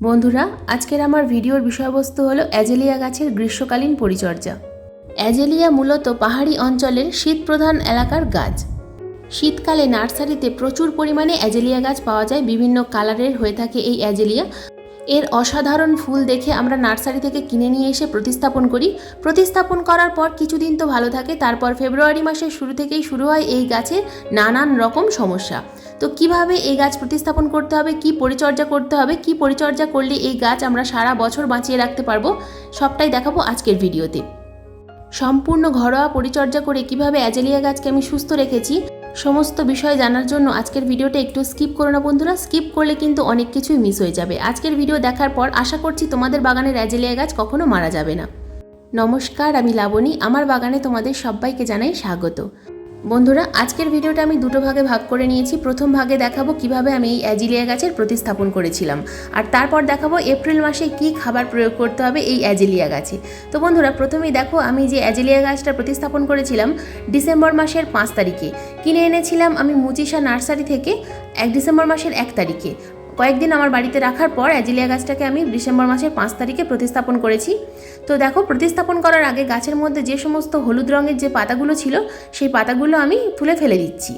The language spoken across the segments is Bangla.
বন্ধুরা, আজকের আমার ভিডিওর বিষয়বস্তু হলো অ্যাজেলিয়া গাছের গ্রীষ্মকালীন পরিচর্যা। অ্যাজেলিয়া মূলত পাহাড়ি অঞ্চলের শীতপ্রধান এলাকার গাছ। শীতকালে নার্সারিতে প্রচুর পরিমাণে অ্যাজেলিয়া গাছ পাওয়া যায়, বিভিন্ন কালারের হয়ে থাকে এই অ্যাজেলিয়া। এর অসাধারণ ফুল দেখে আমরা নার্সারি থেকে কিনে নিয়ে এসে প্রতিস্থাপন করি। প্রতিস্থাপন করার পর কিছুদিন তো ভালো থাকে, তারপর ফেব্রুয়ারি মাসের শুরু থেকেই শুরু হয় এই গাছের নানান রকম সমস্যা। তো কীভাবে এই গাছ প্রতিস্থাপন করতে হবে, কি পরিচর্যা করতে হবে, কি পরিচর্যা করলে এই গাছ আমরা সারা বছর বাঁচিয়ে রাখতে পারব, সবটাই দেখাবো আজকের ভিডিওতে। সম্পূর্ণ ঘরোয়া পরিচর্যা করে কীভাবে অ্যাজেলিয়া গাছকে আমি সুস্থ রেখেছি সমস্ত বিষয় জানার জন্য আজকের ভিডিওটা একটু স্কিপ করো না বন্ধুরা। স্কিপ করলে কিন্তু অনেক কিছুই মিস হয়ে যাবে। আজকের ভিডিও দেখার পর আশা করছি তোমাদের বাগানের অ্যাজেলিয়া গাছ কখনো মারা যাবে না। নমস্কার, আমি লাবণী। আমার বাগানে তোমাদের সবাইকে জানাই স্বাগত। বন্ধুরা, আজকের ভিডিওটা আমি দুটো ভাগে ভাগ করে নিয়েছি। প্রথম ভাগে দেখাবো কীভাবে আমি এই অ্যাজিলিয়া গাছের প্রতিস্থাপন করেছিলাম। আর তারপর দেখাবো এপ্রিল মাসে কি খাবার প্রয়োগ করতে হবে এই অ্যাজিলিয়া গাছে। তো বন্ধুরা, প্রথমেই দেখো, আমি যে অ্যাজিলিয়া গাছটা প্রতিস্থাপন করেছিলাম ডিসেম্বর মাসের পাঁচ তারিখে। কিনে এনেছিলাম আমি মুচিসা নার্সারি থেকে এক ডিসেম্বর মাসের এক তারিখে। কয়েকদিন আমার বাড়িতে রাখার পর অ্যাজিলিয়া গাছটাকে আমি ডিসেম্বর মাসের পাঁচ তারিখে প্রতিস্থাপন করেছি। তো দেখো, প্রতিস্থাপন করার আগে গাছের মধ্যে যে সমস্ত হলুদ রঙের যে পাতাগুলো ছিল, সেই পাতাগুলো আমি তুলে ফেলে দিচ্ছি।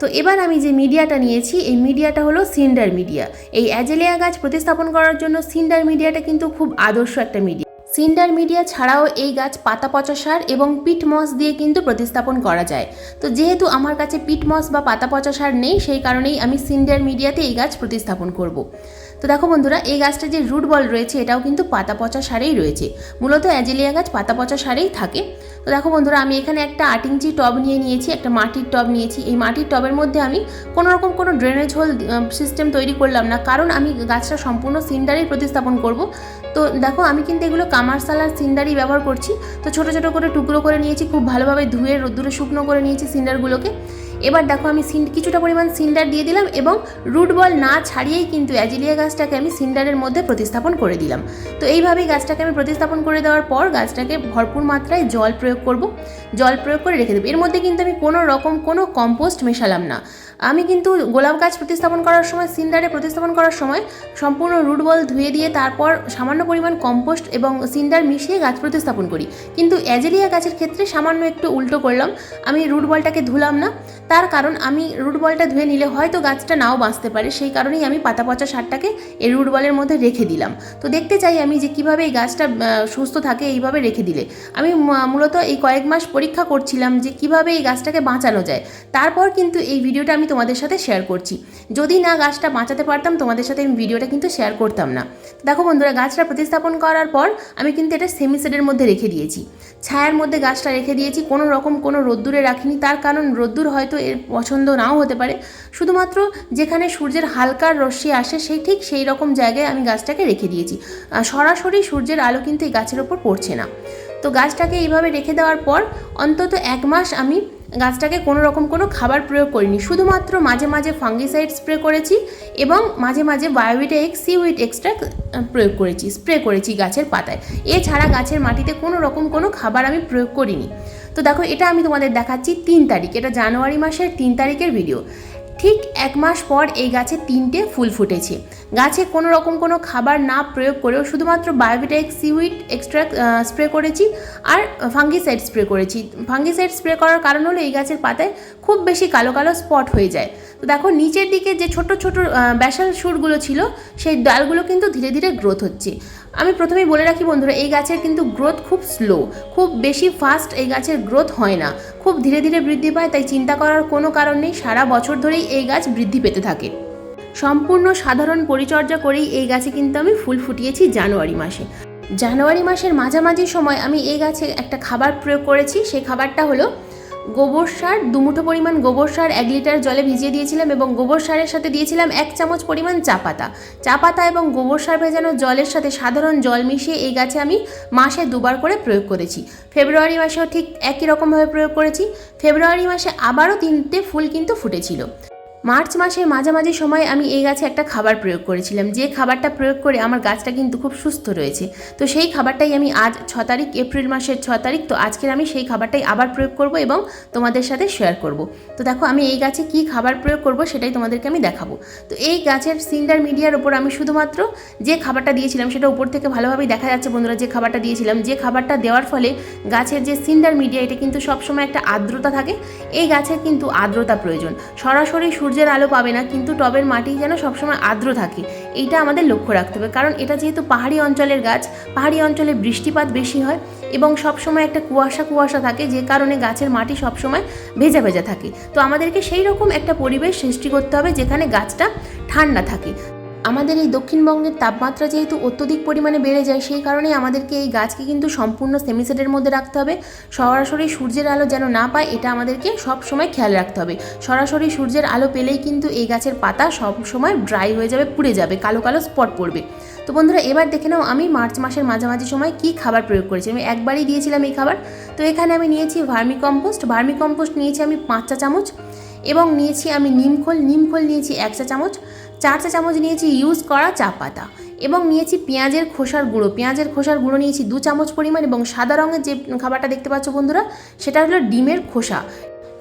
তো এবার আমি যে মিডিয়াটা নিয়েছি, এই মিডিয়াটা হলো সিন্ডার মিডিয়া। এই অ্যাজেলিয়া গাছ প্রতিস্থাপন করার জন্য সিন্ডার মিডিয়াটা কিন্তু খুব আদর্শ একটা মিডিয়া। সিন্ডার মিডিয়া ছাড়াও এই গাছ পাতা পচা সার এবং পিট মস দিয়ে কিন্তু প্রতিস্থাপন করা যায়। তো যেহেতু আমার কাছে পিট মস বা পাতা পচা সার নেই, সেই কারণেই আমি সিন্ডার মিডিয়াতে এই গাছ প্রতিস্থাপন করব। তো দেখো বন্ধুরা, এই গাছটা যে রুট বল রয়েছে, এটাও কিন্তু পাতা পচা সারেই রয়েছে। মূলত অ্যাজেলিয়া গাছ পাতা পচা সারেই থাকে। তো দেখো বন্ধুরা, আমি এখানে একটা আট ইঞ্চি টব নিয়ে নিয়েছি, একটা মাটির টব নিয়েছি। এই মাটির টবের মধ্যে আমি কোনো রকম কোনো ড্রেনেজ হোল সিস্টেম তৈরি করলাম না। কারণ আমি গাছটা সম্পূর্ণ সিন্ডারেই প্রতিস্থাপন করব। তো দেখো, আমি কিন্তু এগুলো কামারসাল আর সিন্ডারই ব্যবহার করছি। তো ছোটো ছোটো করে টুকরো করে নিয়েছি, খুব ভালোভাবে ধুয়ে রোদ্দুরে শুকনো করে নিয়েছি সিন্ডারগুলোকে। এবার দেখো আমি কিছুটা পরিমাণ সিন্ডার দিয়ে দিলাম এবং রুট বল না ছাড়িয়েই কিন্তু অ্যাজিলিয়া গাছটাকে আমি সিন্ডারের মধ্যে প্রতিস্থাপন করে দিলাম। তো এইভাবেই গাছটাকে আমি প্রতিস্থাপন করে দেওয়ার পর গাছটাকে ভরপুর মাত্রায় জল প্রয়োগ করব। জল প্রয়োগ করে রেখে দেবো। এর মধ্যে কিন্তু আমি কোনো রকম কোনো কম্পোস্ট মেশালাম না। আমি কিন্তু গোলাপ গাছ প্রতিস্থাপন করার সময়, সিন্ডারে প্রতিস্থাপন করার সময় সম্পূর্ণ রুট বল ধুয়ে দিয়ে তারপর সামান্য পরিমাণ কম্পোস্ট এবং সিন্ডার মিশিয়ে গাছ প্রতিস্থাপন করি। কিন্তু অ্যাজেলিয়া গাছের ক্ষেত্রে সামান্য একটু উল্টো করলাম। আমি রুট বলটাকে ধুলাম না। তার কারণ আমি রুট বলটা ধুয়ে নিলে হয়তো গাছটা নাও বাঁচতে পারে, সেই কারণেই আমি পাতা পচা সারটাকে এই রুট বলের মধ্যে রেখে দিলাম। তো দেখতে চাই আমি যে কীভাবে এই গাছটা সুস্থ থাকে এইভাবে রেখে দিলে। আমি মূলত এই কয়েক মাস পরীক্ষা করছিলাম যে কীভাবে এই গাছটাকে বাঁচানো যায়। তারপর কিন্তু এই ভিডিওটা আমি তোমাদের সাথে শেয়ার করছি। যদি না গাছটা বাঁচাতে পারতাম, তোমাদের সাথে আমি ভিডিওটা কিন্তু শেয়ার করতাম না। দেখো বন্ধুরা, গাছটা প্রতিস্থাপন করার পর আমি কিন্তু এটা সেমি সেটের মধ্যে রেখে দিয়েছি। ছায়ার মধ্যে গাছটা রেখে দিয়েছি, কোনো রকম কোনো রোদ্দুরে রাখিনি। তার কারণ রোদ্দুর হয়তো এর পছন্দ নাও হতে পারে। শুধুমাত্র যেখানে সূর্যের হালকার রশ্মি আসে, সেই ঠিক সেই রকম জায়গায় আমি গাছটাকে রেখে দিয়েছি। সরাসরি সূর্যের আলো কিন্তু এই গাছের ওপর পড়ছে না। তো গাছটাকে এইভাবে রেখে দেওয়ার পর অন্তত এক মাস আমি গাছটাকে কোনো রকম কোনো খাবার প্রয়োগ করিনি। শুধুমাত্র মাঝে মাঝে ফাঙ্গিসাইড স্প্রে করেছি এবং মাঝে মাঝে বায়োভিটা এক্স, সিউইট এক্সট্রা প্রয়োগ করেছি, স্প্রে করেছি গাছের পাতায়। এছাড়া গাছের মাটিতে কোনো রকম কোনো খাবার আমি প্রয়োগ করিনি। তো দেখো, এটা আমি তোমাদের দেখাচ্ছি তিন তারিখ। এটা জানুয়ারি মাসের তিন তারিখের ভিডিও ঠিক এক মাস পর এই গাছে তিনটে ফুল ফুটেছে। গাছে কোনো রকম কোনো খাবার না প্রয়োগ করেও শুধুমাত্র বায়োভিটাইক সিউইড এক্সট্রা স্প্রে করেছি আর ফাঙ্গিসাইড স্প্রে করেছি। ফাঙ্গিসাইড স্প্রে করার কারণ হলো এই গাছের পাতায় খুব বেশি কালো কালো স্পট হয়ে যায়। তো দেখো, নিচের দিকে যে ছোট ছোট ব্যাসাল সুরগুলো ছিল, সেই ডালগুলো কিন্তু ধীরে ধীরে গ্রোথ হচ্ছে। আমি প্রথমেই বলে রাখি বন্ধুরা, এই গাছের কিন্তু গ্রোথ খুব স্লো খুব বেশি ফাস্ট এই গাছের গ্রোথ হয় না। খুব ধীরে ধীরে বৃদ্ধি পায়, তাই চিন্তা করার কোনো কারণ নেই, সারা বছর ধরেই এই গাছ বৃদ্ধি পেতে থাকে। সম্পূর্ণ সাধারণ পরিচর্যা করেই এই গাছে কিন্তু আমি ফুল ফুটিয়েছি জানুয়ারি মাসে। জানুয়ারি মাসের মাঝামাঝি সময় আমি এই গাছে একটা খাবার প্রয়োগ করেছি, সেই খাবারটা হলো গোবর সার দুমুঠো পরিমাণ গোবর সার এক লিটার জলে ভিজিয়ে দিয়েছিলাম এবং গোবর সারের সাথে দিয়েছিলাম এক চামচ পরিমাণ চা পাতা। চা পাতা এবং গোবর সার ভেজানো জলের সাথে সাধারণ জল মিশিয়ে এই গাছে আমি মাসে দুবার করে প্রয়োগ করেছি। ফেব্রুয়ারি মাসেও ঠিক একই রকমভাবে প্রয়োগ করেছি। ফেব্রুয়ারি মাসে আবারও তিনটে ফুল কিন্তু ফুটেছিল। মার্চ মাসের মাঝামাঝি সময় আমি এই গাছে একটা খাবার প্রয়োগ করেছিলাম। যে খাবারটা প্রয়োগ করে আমার গাছটা কিন্তু খুব সুস্থ রয়েছে। তো সেই খাবারটাই আমি আজ ছ তারিখ, এপ্রিল মাসের ছ তারিখ, তো আজকের আমি সেই খাবারটাই আবার প্রয়োগ করব এবং তোমাদের সাথে শেয়ার করব। তো দেখো আমি এই গাছে কি খাবার প্রয়োগ করব সেটাই তোমাদেরকে আমি দেখাবো। তো এই গাছের সিন্ডার মিডিয়ার ওপর আমি শুধুমাত্র যে খাবারটা দিয়েছিলাম সেটা উপর থেকে ভালোভাবেই দেখা যাচ্ছে বন্ধুরা যে খাবারটা দিয়েছিলাম। যে খাবারটা দেওয়ার ফলে গাছের যে সিন্ডার মিডিয়া এটা কিন্তু সবসময় একটা আর্দ্রতা থাকে। এই গাছের কিন্তু আর্দ্রতা প্রয়োজন। সরাসরি সূর্যের আলো পাবে না, কিন্তু টবের মাটি যেন সবসময় আর্দ্র থাকে। এইটা আমাদের লক্ষ্য রাখতে হবে, কারণ এটা যেহেতু পাহাড়ি অঞ্চলের গাছ, পাহাড়ি অঞ্চলে বৃষ্টিপাত বেশি হয় এবং সবসময় একটা কুয়াশা কুয়াশা থাকে, যে কারণে গাছের মাটি সবসময় ভেজা ভেজা থাকে। তো আমাদেরকে সেই রকম একটা পরিবেশ সৃষ্টি করতে হবে, যেখানে গাছটা ঠান্ডা থাকে। আমাদের এই দক্ষিণবঙ্গের তাপমাত্রা যেহেতু অত্যধিক পরিমাণে বেড়ে যায়, সেই কারণেই আমাদেরকে এই গাছকে কিন্তু সম্পূর্ণ সেমিসেটের মধ্যে রাখতে হবে। সরাসরি সূর্যের আলো যেন না পায়, এটা আমাদেরকে সব সময় খেয়াল রাখতে হবে। সরাসরি সূর্যের আলো পেলেই কিন্তু এই গাছের পাতা সব সময় ড্রাই হয়ে যাবে, পুড়ে যাবে, কালো কালো স্পট পড়বে। তো বন্ধুরা, এবার দেখে নাও আমি মার্চ মাসের মাঝামাঝি সময় কি খাবার প্রয়োগ করেছি। আমি একবারই দিয়েছিলাম এই খাবার। তো এখানে আমি নিয়েছি ভার্মি কম্পোস্ট ভার্মি কম্পোস্ট নিয়েছি আমি পাঁচ চা চামচ এবং নিয়েছি আমি নিমখোল নিমখোল নিয়েছি এক চা চামচ। চার চা চামচ নিয়েছি ইউজ করা চা পাতা এবং নিয়েছি পেঁয়াজের খোসার গুঁড়ো। পেঁয়াজের খোসার গুঁড়ো নিয়েছি দু চামচ পরিমাণ এবং সাদা রঙের যে খাবারটা দেখতে পাচ্ছ বন্ধুরা, সেটা হলো ডিমের খোসা।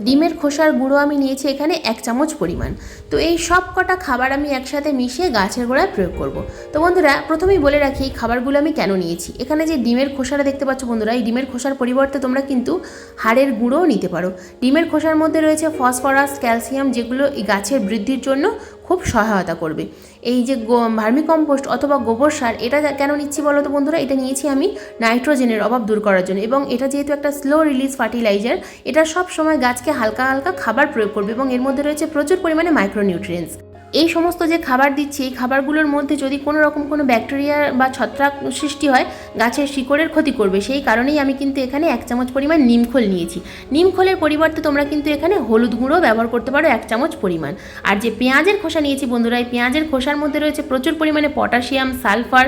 ডিমের খোসার গুঁড়ো আমি নিয়েছি এখানে এক চামচ পরিমাণ। তো এই সব কটা খাবার আমি একসাথে মিশিয়ে গাছের গোড়ায় প্রয়োগ করব। তো বন্ধুরা, প্রথমেই বলে রাখি এই খাবারগুলো আমি কেন নিয়েছি। এখানে যে ডিমের খোসাটা দেখতে পাচ্ছ বন্ধুরা, এই ডিমের খোসার পরিবর্তে তোমরা কিন্তু হাড়ের গুঁড়োও নিতে পারো। ডিমের খোসার মধ্যে রয়েছে ফসফরাস, ক্যালসিয়াম যেগুলো এই গাছের বৃদ্ধির জন্য খুব সহায়তা করবে। এই যে ভার্মি কম্পোস্ট অথবা গোবর সার, এটা কেন নিচ্ছি বলো তো বন্ধুরা? এটা নিয়েছি আমি নাইট্রোজেনের অভাব দূর করার জন্য এবং এটা যেহেতু একটা স্লো রিলিজ ফার্টিলাইজার এটা সব সময় গাছকে হালকা হালকা খাবার প্রয়োগ করবে এবং এর মধ্যে রয়েছে প্রচুর পরিমাণে মাইক্রোনিউট্রিয়েন্টস এই সমস্ত যে খাবার দিচ্ছি, এই খাবারগুলোর মধ্যে যদি কোনো রকম কোনো ব্যাকটেরিয়া বা ছত্রাক সৃষ্টি হয়, গাছের শিকড়ের ক্ষতি করবে। সেই কারণেই আমি কিন্তু এখানে এক চামচ পরিমাণ নিমখোল নিয়েছি। নিমখোলের পরিবর্তে তোমরা কিন্তু এখানে হলুদ গুঁড়ো ব্যবহার করতে পারো এক চামচ পরিমাণ। আর যে পেঁয়াজের খোসা নিয়েছি বন্ধুরা, এই পেঁয়াজের খোসার মধ্যে রয়েছে প্রচুর পরিমাণে পটাশিয়াম, সালফার,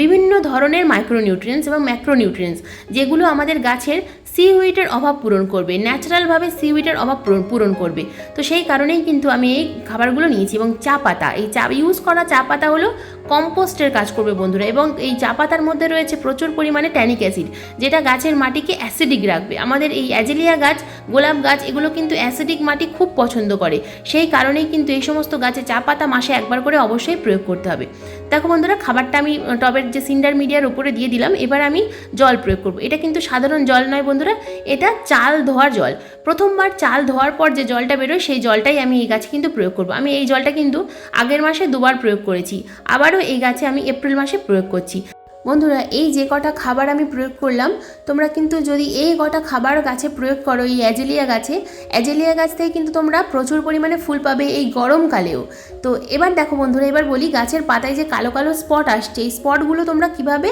বিভিন্ন ধরনের মাইক্রোনিউট্রিয়েন্টস এবং ম্যাক্রোনিউট্রিয়েন্টস যেগুলো আমাদের গাছের সিউইটের অভাব পূরণ করবে ন্যাচারালভাবে সিউইটের অভাব পূরণ পূরণ করবে। তো সেই কারণেই কিন্তু আমি এই খাবারগুলো নিয়েছি এবং চা পাতা। এই চা ইউজ করা চা পাতা হলো কম্পোস্টের কাজ করবে বন্ধুরা। এবং এই চা পাতার মধ্যে রয়েছে প্রচুর পরিমাণে ট্যানিক অ্যাসিড, যেটা গাছের মাটিকে অ্যাসিডিক রাখবে। আমাদের এই অ্যাজেলিয়া গাছ, গোলাপ গাছ, এগুলো কিন্তু অ্যাসিডিক মাটি খুব পছন্দ করে। সেই কারণেই কিন্তু এই সমস্ত গাছে চা পাতা মাসে একবার করে অবশ্যই প্রয়োগ করতে হবে। দেখো বন্ধুরা, খাবারটা আমি টবের যে সিন্ডার মিডিয়ার উপরে দিয়ে দিলাম, এবার আমি জল প্রয়োগ করব। এটা কিন্তু সাধারণ জল নয় বন্ধুরা, এটা চাল ধোয়ার জল। প্রথমবার চাল ধোয়ার পর যে জলটা বেরোয়, সেই জলটাই আমি এই গাছে কিন্তু প্রয়োগ করব। আমি এই জলটা কিন্তু আগের মাসে দুবার প্রয়োগ করেছি। আবারও এই গাছে আমি এপ্রিল মাসে প্রয়োগ করছি। বন্ধুরা, এই যে কটা খাবার আমি প্রয়োগ করলাম, তোমরা কিন্তু যদি এই কটা খাবার গাছে প্রয়োগ করো, এই অ্যাজেলিয়া গাছে, অ্যাজেলিয়া গাছ থেকে কিন্তু তোমরা প্রচুর পরিমাণে ফুল পাবে এই গরমকালেও তো এবার দেখো বন্ধুরা, এবার বলি গাছের পাতায় যে কালো কালো স্পট আসছে, এই স্পটগুলো তোমরা কীভাবে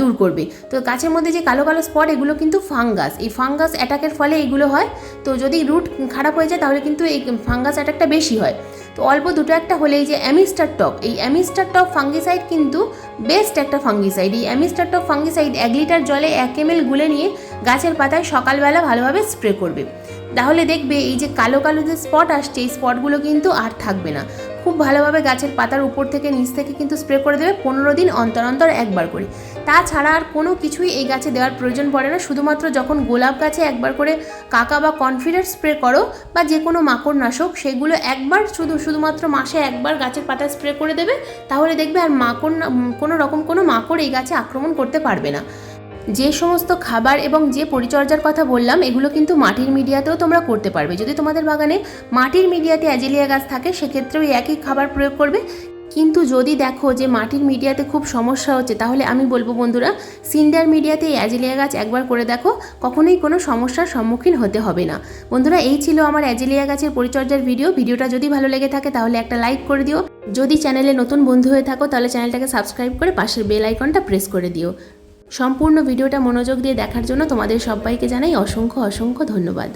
দূর করবে? তো গাছের মধ্যে যে কালো কালো স্পট, এগুলো কিন্তু ফাঙ্গাস। এই ফাঙ্গাস অ্যাটাকের ফলে এগুলো হয়। তো যদি রুট খারাপ হয়ে যায়, তাহলে কিন্তু এই ফাঙ্গাস অ্যাটাকটা বেশি হয়। তো অল্প দুটো একটা হলে এই যে অ্যামিস্টার টপ এই অ্যামিস্টার টপ ফাঙ্গিসাইড কিন্তু বেস্ট একটা ফাঙ্গিসাইড। এই অ্যামিস্টার টপ ফাঙ্গিসাইড এক লিটার জলে এক এম গুলে নিয়ে গাছের পাতায় সকালবেলা ভালোভাবে স্প্রে করবে। তাহলে দেখবে এই যে কালো কালো যে স্পট আসছে, এই স্পটগুলো কিন্তু আর থাকবে না। খুব ভালোভাবে গাছের পাতার উপর থেকে নিচ থেকে কিন্তু স্প্রে করে দেবে পনেরো দিন অন্তর অন্তর একবার করে। তাছাড়া আর কোনো কিছুই এই গাছে দেওয়ার প্রয়োজন পড়ে না। শুধুমাত্র যখন গোলাপ গাছে একবার করে কাকা বা কনফিডেন্ট স্প্রে করো বা যে কোনো মাকড় নাশক, সেগুলো একবার শুধু, শুধুমাত্র মাসে একবার গাছের পাতা স্প্রে করে দেবে, তাহলে দেখবে আর মাকড় কোনো রকম কোনো মাকড় এই গাছে আক্রমণ করতে পারবে না। যে সমস্ত খাবার এবং যে পরিচর্যার কথা বললাম, এগুলো কিন্তু মাটির মিডিয়াতেও তোমরা করতে পারবে। যদি তোমাদের বাগানে মাটির মিডিয়াতে অ্যাজেলিয়া গাছ থাকে, সেক্ষেত্রেও একই খাবার প্রয়োগ করবে। কিন্তু যদি দেখো যে মাটির মিডিয়াতে খুব সমস্যা হচ্ছে, তাহলে আমি বলব বন্ধুরা, সিন্ডার মিডিয়াতে অ্যাজেলিয়া গাছ একবার করে দেখো, কখনোই কোনো সমস্যার সম্মুখীন হতে হবে না। বন্ধুরা, এই ছিল আমার অ্যাজেলিয়া গাছের পরিচর্যার ভিডিও। ভিডিওটা যদি ভালো লেগে থাকে, তাহলে একটা লাইক করে দিও। যদি চ্যানেলে নতুন বন্ধু হয়ে থাকো, তাহলে চ্যানেলটাকে সাবস্ক্রাইব করে পাশের বেল আইকনটা প্রেস করে দিও। সম্পূর্ণ ভিডিওটা মনোযোগ দিয়ে দেখার জন্য তোমাদের সবাইকে জানাই অসংখ্য অসংখ্য ধন্যবাদ।